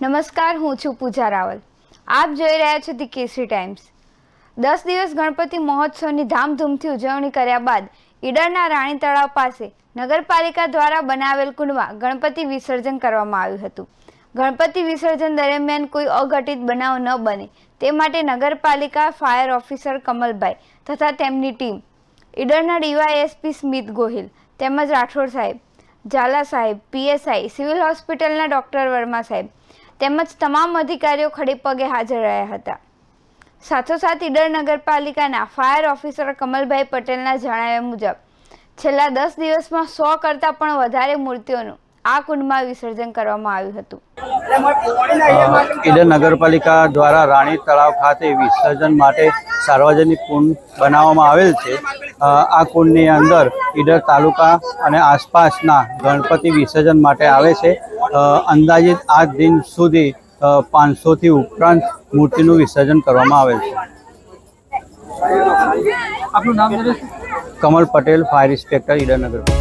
નમસ્કાર, હું છું પૂજા રાવલ. આપ જોઈ રહ્યા છો ધી કેસરી ટાઈમ્સ. દસ દિવસ ગણપતિ મહોત્સવની ધામધૂમથી ઉજવણી કર્યા બાદ ઈડરના રાણી તળાવ પાસે નગરપાલિકા દ્વારા બનાવેલ કુંડમાં ગણપતિ વિસર્જન કરવામાં આવ્યું હતું. ગણપતિ વિસર્જન દરમિયાન કોઈ અઘટિત બનાવ ન બને. તે માટે નગરપાલિકા, ફાયર ઓફિસર કમલભાઈ તથા તેમની ટીમ, ઈડરના ડીવાયએસપી સ્મિત ગોહિલ તેમજ રાઠોડ સાહેબ, ઝાલા સાહેબ, પીએસઆઈ, સિવિલ હોસ્પિટલના ડોક્ટર વર્મા સાહેબ તેમજ તમામ અધિકારીઓ ખડેપગે હાજર રહ્યા હતા. સાથોસાથ ઈડર નગરપાલિકાના ફાયર ઓફિસર કમલભાઈ પટેલના જણાવ્યા મુજબ, છેલ્લા દસ દિવસમાં સો કરતાં પણ વધારે મૂર્તિઓનું આ કુંડમાં વિસર્જન કરવામાં આવ્યું હતું. ઈડર નગરપાલિકા દ્વારા રાણી તળાવ ખાતે વિસર્જન માટે સાર્વજનિક કુંડ બનાવવામાં આવેલ છે. આ કુંડની અંદર ઈડર તાલુકા અને આસપાસના ગણપતિ વિસર્જન માટે આવે છે. અંદાજિત આજ દિન સુધી પાંચસોથી ઉપરાંત મૂર્તિનું વિસર્જન કરવામાં આવે છે. આપનું નામ કમલ પટેલ ફાયર ઇન્સ્પેક્ટર ઈડર નગર.